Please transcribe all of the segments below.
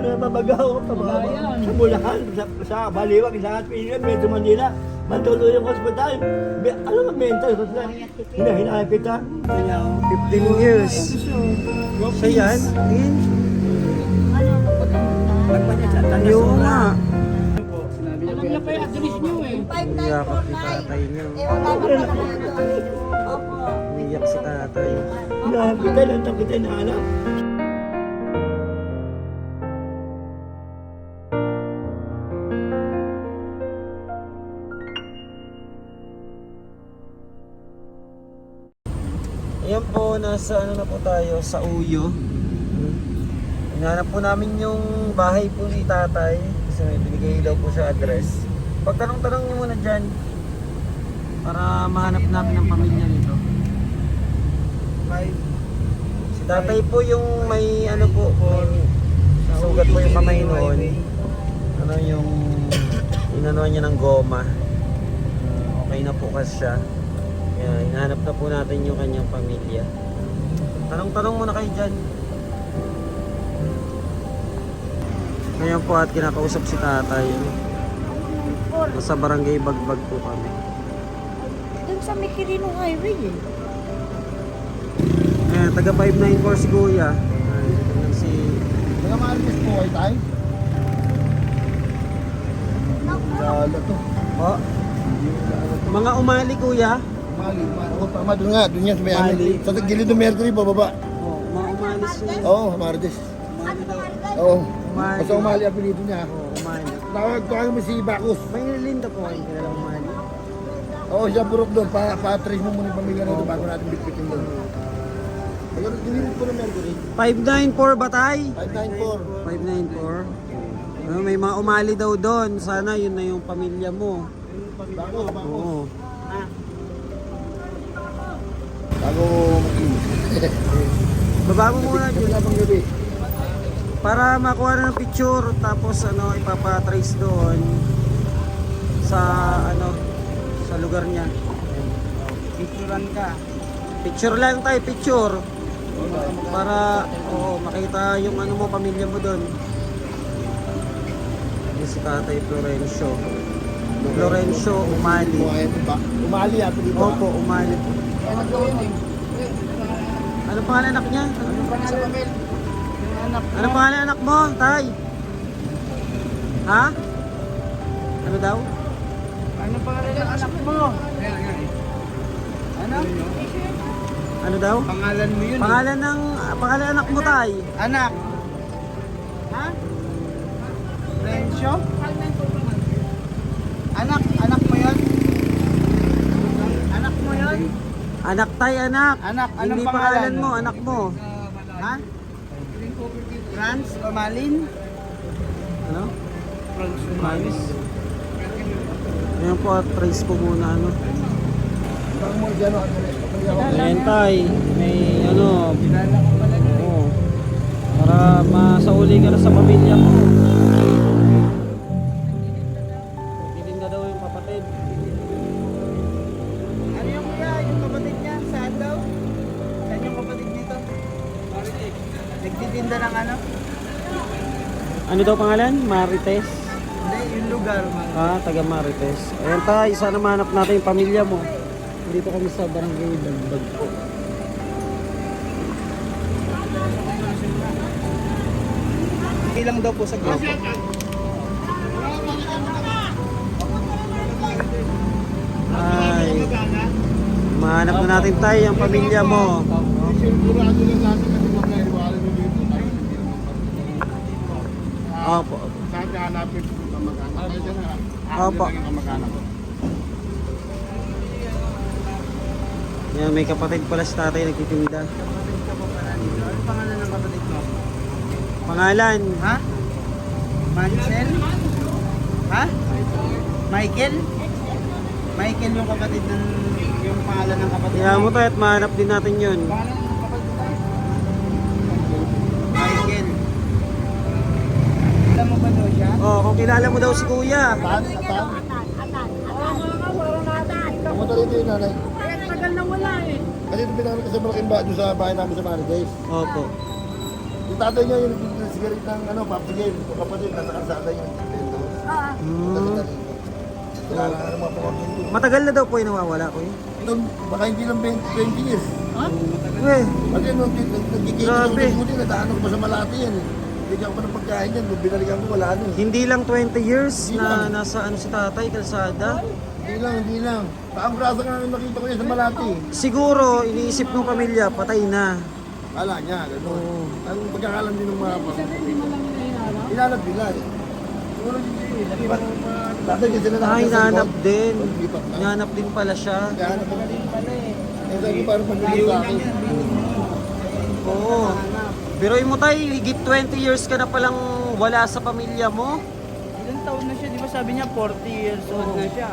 ano, mabagaw, pababa. Sa Bulacan, sa, sa Baliwag, sa Pilipinas, Metro Manila. Matuloy yung hospital. Be, ano nga mental hospital? Hinahinaan kita. 15 years. Siya yan? Tingin. Yung nga. Alam niya pa yung address niyo eh. Yakap si tatay niyo. Eh, wala na pala doon. Opo. Umiyak si tatay. Hinahanap kita, lantam kita, hinahanap. Nasa ano na po tayo, sa Uyo. Hinanap po namin yung bahay po ni tatay. Kasi may binigay daw po siya address. Pagtanong-tanong niyo muna dyan. Para mahanap namin ang pamilya nito. Si tatay po yung may ano po, may sugat po yung kamay noon. Ano yung inanuan niya ng goma. Okay na po kasi siya. Kaya hinahanap na po natin yung kanyang pamilya. Tanong-tanong muna kayo dyan. Ngayon po at kinakausap si tatay. Nasa barangay Bagbag po kami. Doon sa Mikirino Highway eh. Ayan, taga 594 si Kuya. Ayan, si... Mga Marcos po ay tayo. Lalo to. Oh, mga umali Kuya. Mali, mali. O, tama doon nga. Doon yan sa may ano. Mali. Sa gilid ng Mercury, bababa. Oh, mga umali siya. Oo, oh, Mardes. Umali daw. Oo. Umali. Basta umali ang pinito niya. Oh, umali. Tawag ko mo si Bacchus. May nilinda po kayo kilala umali. Oo, siya burok doon. Pa, pa-trace mo muna yung pamilya na doon bago natin bitbitin doon. Ayun, gilid po ng Mercury. 594 ba tay? 594. 594. Ano, may mga umali daw doon. Sana yun na yung pamilya mo. Bacchus, Bacchus. Oo. Bago. Baba mo muna dyan. Wala pang gabi. Para makuha na ng picture tapos ano ipapatrace doon sa ano sa lugar niya. Picturean ka. Picture lang tayo, picture. Para oo, makita yung ano mo pamilya mo doon. Yung si Tatay Florencio. Florencio Umali. Umali dito. Opo, Umali po. Ano pangalan anak niya? Ano pangalan anak mo, Tay? Ha? Ano daw? Ano pangalan ng anak mo? Ano? Ano daw? Pangalan mo yun Pangalan ng pangalan anak mo, Tay? Anak. Ha? Rencio? Anak, anak mo yun? Anak mo yun? Anak, Tay, anak. Anak, anong Hindi pangalan? pangalan mo, anak mo. Ha? Franz o Malin? Ano? Franz o Malin. Ayan po, trace po muna, ano. Ko. Ayan, Tay. May, ano, ko oo. Para masauli ka na sa pamilya mo. Nagtitinda ng ano? Ano daw pangalan? Marites. Hindi, yung lugar. man. Ah, taga Marites. Ayan tayo, sana mahanap natin yung pamilya mo. Dito kami sa barangay Dagbag po. Okay lang daw po sa grupo. Ay, mahanap na natin tayo ang pamilya mo. Kung kamag-anak? Tayo dyan na. Opo. Ako kamag-anak ko. Yan, may kapatid pala si tatay nagtitinda. Kapatid ka pa pala dito. Ano pangalan ng kapatid mo? Pangalan? Ha? Mansell? Ha? Michael? Michael yung kapatid ng yung pangalan ng kapatid Kaya mo tayo at mahanap din natin yun. Pangalan Oh, kung kilala mo daw si kuya. Atan, atan. Atan, atan, atan. Pumunta rito yung nanay. Tagal na wala eh. Kasi ito pinangalan kasi malaking ba doon sa bahay namin sa Marites. Opo. Yung tatay niya yung nagtitinda sigarit ng ano, papigil. O kapatid, nasa kalsada yung Nintendo. Ah, Talaga rito. Wala na nga mga pamangkin ko. Matagal na daw po yung nawawala ko eh. Ito, baka hindi lang 20, 20 years. Eh, Kasi nung nagkikita ng Grabe. buti, nadaanan ko pa sa Malati yan eh. Bigyan ko ng pagkain yan, nung binalikan ko wala eh. hindi lang 20 years Hindi na lang. nasa ano si tatay, kalsada. Hindi lang, hindi lang. Paang grasa ka na nakita ko yan sa Malati. Siguro, iniisip ng pamilya, patay na. Kala niya, gano'n. Oo. Ang pagkakalam din ng mga pamangkin. Inalap nila eh. Siguro hindi ba? Dati kasi sila Ay, nahanap likod. din. Paglipat na. Nahanap din pala siya. Nahanap ko. Eh, sabi ko parang pag-ibig sa akin. Oo. Pero mo tay, higit 20 years ka na palang wala sa pamilya mo. Ilang taon na siya, di ba sabi niya 40 years old na siya.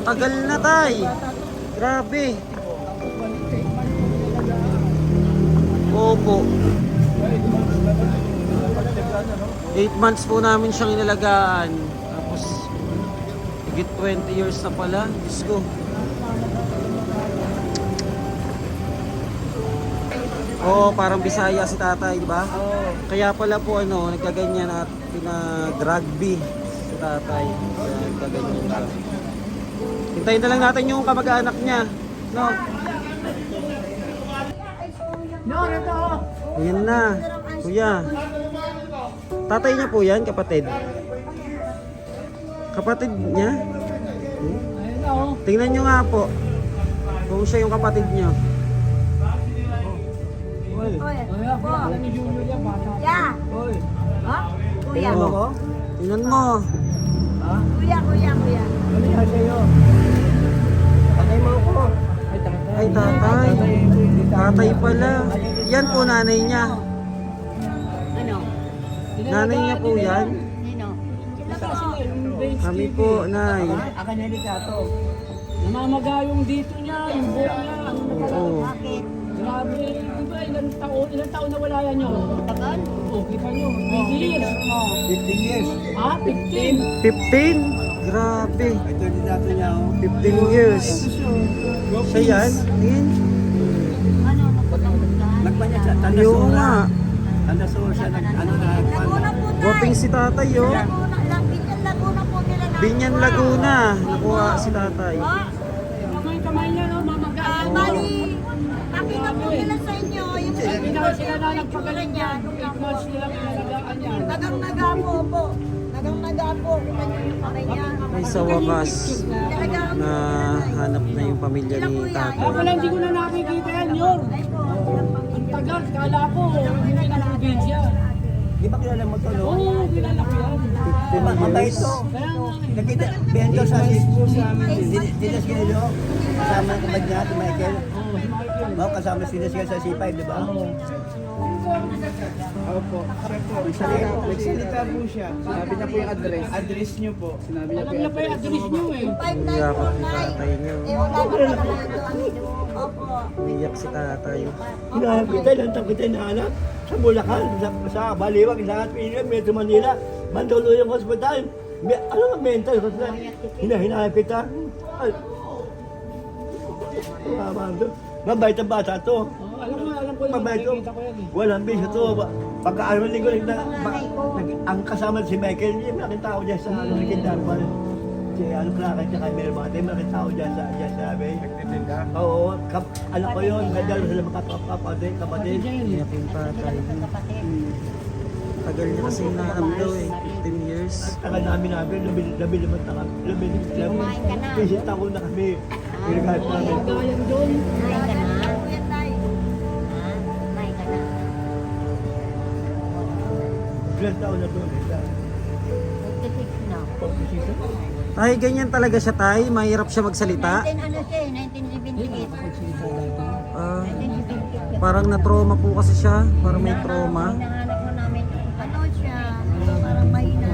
Tagal na tay. Grabe. Opo. 8 months po namin siyang inalagaan. Tapos, higit 20 years na pala. Diyos ko. Oo, parang Bisaya si tatay, di ba? Kaya pala po ano, nagkaganyan at pinag-rugby si tatay. Kaya nagkaganyan siya. Hintayin na lang natin yung kamag-anak niya. No? no, ito. Ayan na. Kuya. Tatay niya po yan, kapatid. Kapatid niya? Tingnan niyo nga po. Kung siya yung kapatid niyo. Oy, po. Ya. Ha? Kuya. Oo. Tingnan mo. Kuya, kuya, kuya. Ano yan sa'yo? Patay mo ako. Ay, tatay. Tatay pala. Yan po nanay niya. Ano? Nanay niya po yan. Nino? Kami po, nay. Akin na likato. Namamaga yung dito niya, yung buhok niya. Oo. Grabe, di ba ilang taon, ilang taon na wala yan yun? Tagal? Oh, kita nyo, 20 years. 15 years. Ah, 15. 15? Grabe. Ito yung niya oh. 15 years. Siya yan? Ano? Nagpanya siya. Yung Tandasura. nga. Siya. Ano na. Laguna po tayo. Si tatay, oh. Laguna, lang, Binyan Laguna po nila. Binyan Laguna. Nakuha si tatay. Ah, Kamay-kamay niya, no, mamaga. ah, bali, po nila sa inyo yung na sila na nagpagaling niya. yan. Nung 8 months nila pinalagaan yan. Nagang nagapo po. Nagang kamay niya. Ay, sa wakas. Na hanap na yung pamilya ni tatay. Ako lang, hindi ko na nakikita yan, Yor. Po, Ang tagal, kala ko, hindi na probinsya. Di ba kilala mo to, no? Oo, kilala ko yan. Di ba? Mabait to. Kaya nga, eh. Nakita, bento sa Facebook sa amin. Dinas Kinelo. Kasama ng kapatid niya, Michael. Oh, kasama sila siya sa C5, di ba? Opo. Siya po. Nagsalita, nagsalita po siya. Sinabi niya po yung address. Address niyo po. Sinabi niya po Alam niya yung pa yung address niyo eh. Iyak si tatay niyo. Eh, wala pala doon. Opo. Iyak si tatay. Hinahanap kita, ilang kita hinahanap. Sa Bulacan, sa, sa Baliwag, sa Pinas, Metro Manila. Mandaluyong Hospital. May, ano nga mental hospital? Hina, hinahanap kita. Ay. Mabang to. Mabait ang bata to. Oh, alam mo, alam ko yung Mabait to. nakikita ko yan eh. Walang bisa to. Ba- Pagka ano linggo, ba- nag- ang kasama si Michael, yung malaking tao dyan sa ano, sa Kindarman. Si ano, Clark, at saka Mel Mate, malaking tao dyan sa, dyan sa Bay. Oo, kap, alam ko yun, ganda sila magkakapatid, kapatid. Iyak yung tatay. Tagal niya kasi hinahanap daw eh. 15 years. Tagal namin namin, labi, labi naman na kami. Labi, labi, Kumain ka na. kasi taon na kami. Pinagahit namin. Ilang taon na doon. Tay, ganyan talaga siya tay. Mahirap siya magsalita. 19 ano siya eh, 1978. Ah, 1978. parang na-trauma po kasi siya. Parang may trauma. Hinahanap mo namin kung ano siya. Parang mahina.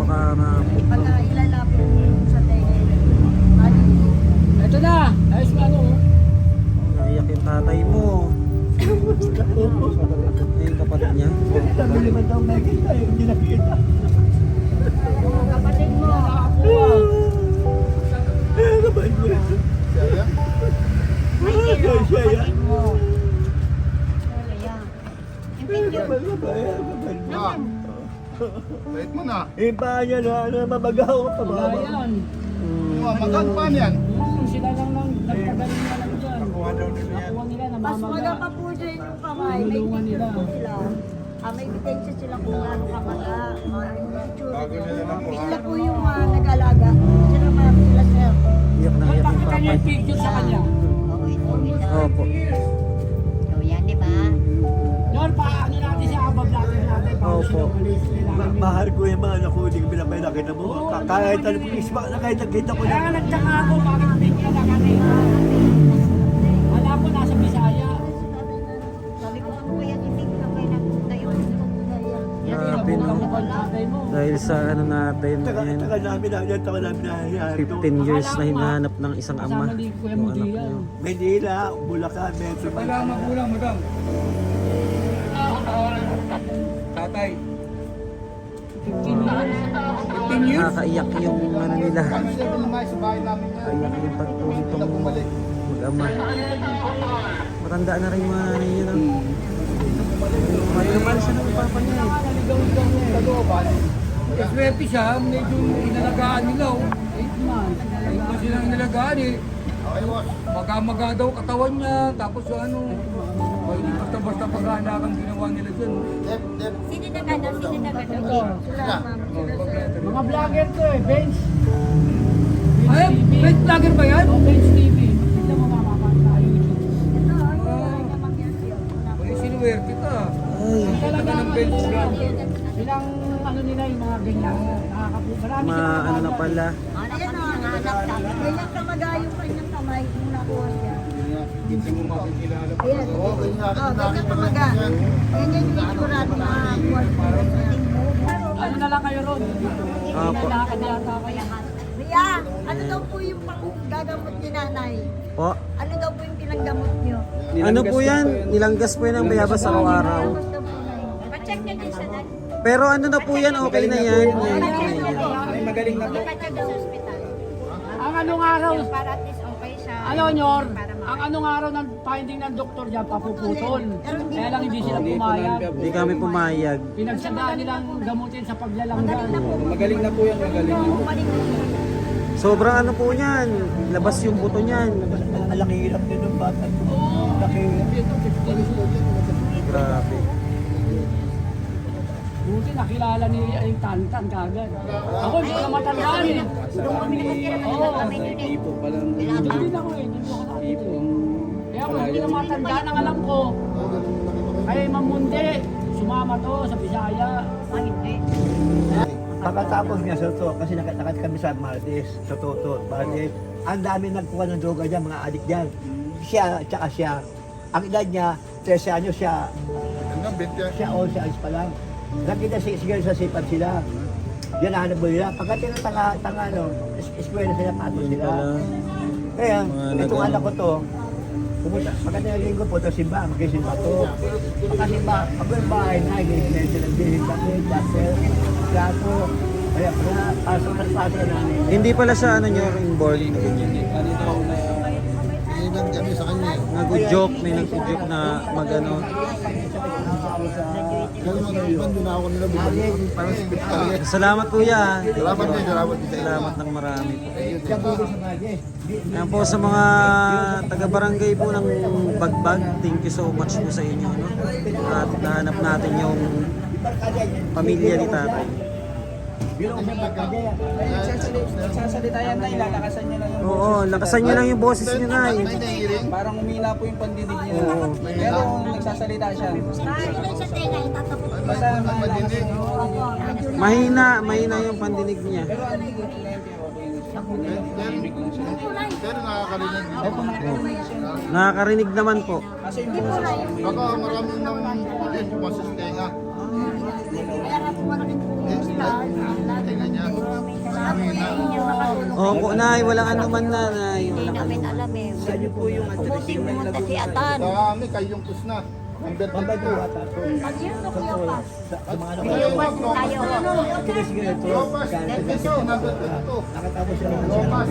Baka na Pagka ilalapit mo sa tayo. Ano? Ito na. Ayos mo ano. oh. naiyak yung tatay mo. Ay, yung kapatid niya. Labi naman taon na kita, hindi nakita. Kapatid mo. Kapatid mo ito. Siya yan. kapatid mo. Wala yan. Yung yan? Wait mo na. Eh, pa niya na, ano, mabagaw pa ba? Wala yan. Oh, magan pa yan. Nila, Mas namamaga. maga pa po dyan yung kamay. May picture po sila. Ah, may ebidensya sila kung gaano kamaga. Na. Sila po yung ah, nag-alaga. Sila mga sila sir. Iyak na iyak yung pakita niyo papa. yung picture sa kanya. Oo, ito, ito. Opo. So, yan, di ba? Lord, paano natin siya, abab natin natin. Opo. mahal ko yung mga anak ko, hindi ko pinapay nakita mo. Ka- Kahit ano, kahit nakita ko Kaya na. nga nagtaka ako, bakit hindi niya nakanina? Dahil sa ano natin, Tagal, yan, tagal namin na, yan, tagal namin na, yan. 15 years na hinahanap ng isang ama. Kasama ni Kuya Yung anak niyo. Manila, Bulacan, Metro. magulang, madam. Tatay. 15 years? Nakakaiyak yung ano nila. Kami sa bahay namin yan. Kaiyak yung pagtulong bumalik. mag-ama. Matanda na rin yung mga nanay niya. No? Mahal siya ng papa niya eh. Swerte siya, medyo inalagaan nila. oh. Eight months. Eight months silang inalagaan eh. Magamaga daw katawan niya, tapos ano, oh, hindi basta-basta pag-aanakan ginawa nila dyan. Dep, dep. Sino na gano'n? Sino na gano'n? Sila. Mga vlogger to eh, Bench. Ay, wait, vlogger ba yan? O, Bench TV. Tignan mo makakapan sa YouTube. Ay, sinuwerte ka. Ay, Talaga ng ang bench nila, lang. Ano nila yung mga ganyan. Nakakapu. Marami ma silang ano na pala. Ayan o, nanganak sabi. Ganyan kamaga yung kanyang kamay kung nakuha siya. Hindi mo makikilala. Ayan. Oo, ganyan. Oh, ganyan kamaga. Ganyan yung sigurado na kuwan po. Ano na lang kayo ron? Apo. Nalakad yata kayo. Ria, ano daw po yung pang gagamot ni nanay? Po. Ano daw po yung pinaggamot niyo? Ano po yan? Nilanggas po yan ng bayabas araw-araw. Pero ano na po yan? Okay na yan. Yan, okay na yan. Ay, magaling na po. Pa-check sa ospital. Ang anong araw, Para at least okay siya. ano nyor, ang anong araw ng finding ng doktor dyan, papuputol. Kaya lang hindi sila pumayag. Hindi kami pumayag. Pinagsadaan nilang gamutin sa paglalanggan. Magaling na po yan, magaling. Na siya. Sobrang ano po niyan. Labas yung buto niyan. Ang laki hirap din ng bata. Laki Grabe. Buti nakilala ni ay Tantan kagad. Ako hindi ko matandaan eh. Oo. Ipo pa lang. Hindi na ako eh. Hindi ko eh. Kaya ako hindi na matandaan ang alam ko. Kaya Mamundi, sumama to sa Bisaya. Ay, hindi. Pagkatapos nga sa to, kasi nakat nakat kami sa Martes, sa Toto, Martes, ang dami nagkuha ng droga dyan, mga adik dyan. Siya, tsaka siya, ang edad niya, 13 anyos siya, Hanggang 20 siya o siya alis pa lang. Nakita si siguro sa sipag sila. Yan ang mo nila. Pagka tinatanga, tanga, no, es- eskwela sila, pato sila. Kaya, itong anak ko to, pumunta, pagka linggo po, to simba, magkisimba to. Pagkasimba, pag yung bahay na, ginignan sila, ginignan sila, dasel, plato, kaya pala, pasok at pasok na namin. Hindi pala siya ano nyo inborn. Ilan kami sa kanya. eh. Nag-joke, may nag-joke na magano. Kaya mga iban din ako nila bumalik. Parang si Bit talaga. Salamat kuya. Salamat din, salamat din. Salamat ng marami po. Siya po sa Mages. Yan po sa mga taga-barangay po ng Bagbag. Thank you so much po sa inyo. No? At nahanap natin yung pamilya ni tatay. Nagsasalita yan na, ilalakasan niya lang yung Oo, lakasan nyo lang yung boses nyo na. May. Parang umina po yung pandinig niya. Oo. Pero nagsasalita siya. Basta Madinig. Mahina, mahina yung pandinig niya. Pero ano yung. Pero nakakarinig din. Nakakarinig naman po. Kasi yung boses, Baka marami nang. Eh, Tenga Opo, nay, walang anuman na, nay. Hindi Walang namin anuman. alam eh. saan niyo po yung address yung may pumunta si? Atan. Dami, kayong kusna. Number Mabado 22. ata. So, Pag yun, nuclear pass. sa sa ko. Iwas tayo. Sige, sige, ito. Lopas, 22, number 22. Nakatapos siya ng Lopas.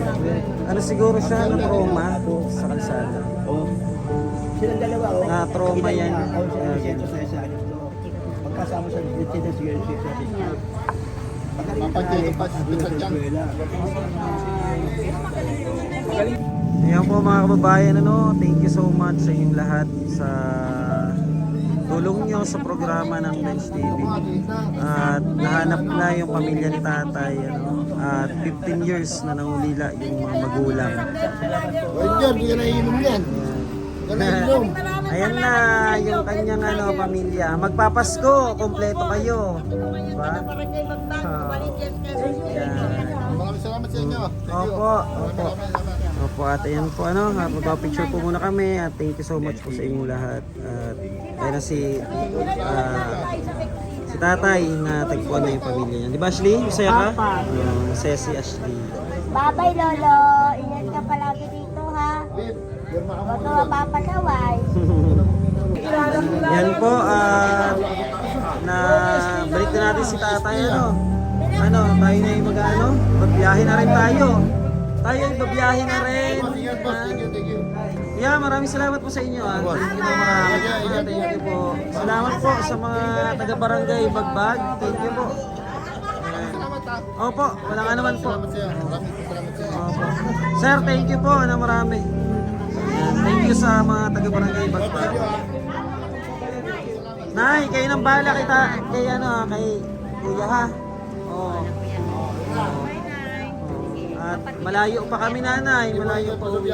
Ano siguro siya, ano, trauma sa kalsada. Oh. Silang dalawa, oh. Na trauma yan. Kasama sa Lieutenant Security Service. Tayo, pa sa eskwela. Ayan po mga kababayan, ano, thank you so much sa inyong lahat sa tulong nyo sa programa ng Bench TV. At nahanap na yung pamilya ni tatay, ano, at 15 years na nangulila yung mga magulang. Well, dyan, hindi ka naiinom yan. Ayan na yung kanyang ano, pamilya. Magpapasko, kompleto kayo. Diba? Maraming salamat sa inyo. Opo, opo. Opo, at ayan po ano, magpa-picture po muna kami at thank you so much po sa inyong lahat. At kaya na si ah, si tatay na tagpuan na yung pamilya niya. Di ba Ashley? Masaya ka? Oo, masaya si Ashley. Bye-bye, Lolo. Yan po, ah, na balik na natin si tatay ano. Ano, tayo na yung mag-ano, babiyahe na rin tayo. Tayo yung babiyahe na rin. Yeah, maraming salamat po sa inyo. Ah. Thank you po marami. Thank you po. Salamat po sa mga taga-barangay Bagbag. Thank you po. Opo, wala nga naman po. Opo. Sir, thank you po na marami. Thank you sa mga taga-barangay Bagbag. Nay, kayo nang bahala kita kay ano, kay Kuya ha. Oo. Oo. At malayo pa kami nanay, malayo pa uwi.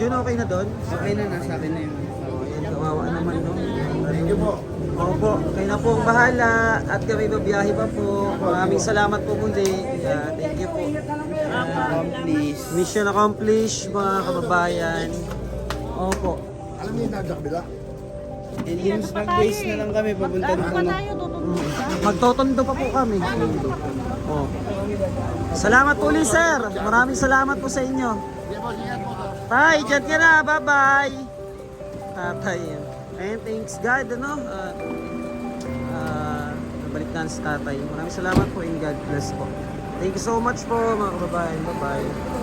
Jun, okay na doon? Okay na, nasa akin na yun. Oh, yan, kawawa naman, no? Thank you po. Opo, kayo na po ang bahala at kami babiyahe pa po. Maraming salamat po muli. Yeah, thank you po. Please. Mission accomplished, mga kababayan. Opo. Alam niyo yung nasa kabila? And yung mag-base na lang kami papunta doon. ano. Magtotondo pa po kami. Oh. Salamat po ulit, sir. Maraming salamat po sa inyo. Tay, dyan ka na. Bye-bye. Tatay. And thanks God, ano? At ah, nabalik na si tatay. Maraming salamat po and God bless po. Thank you so much po mga kababayan. Bye-bye.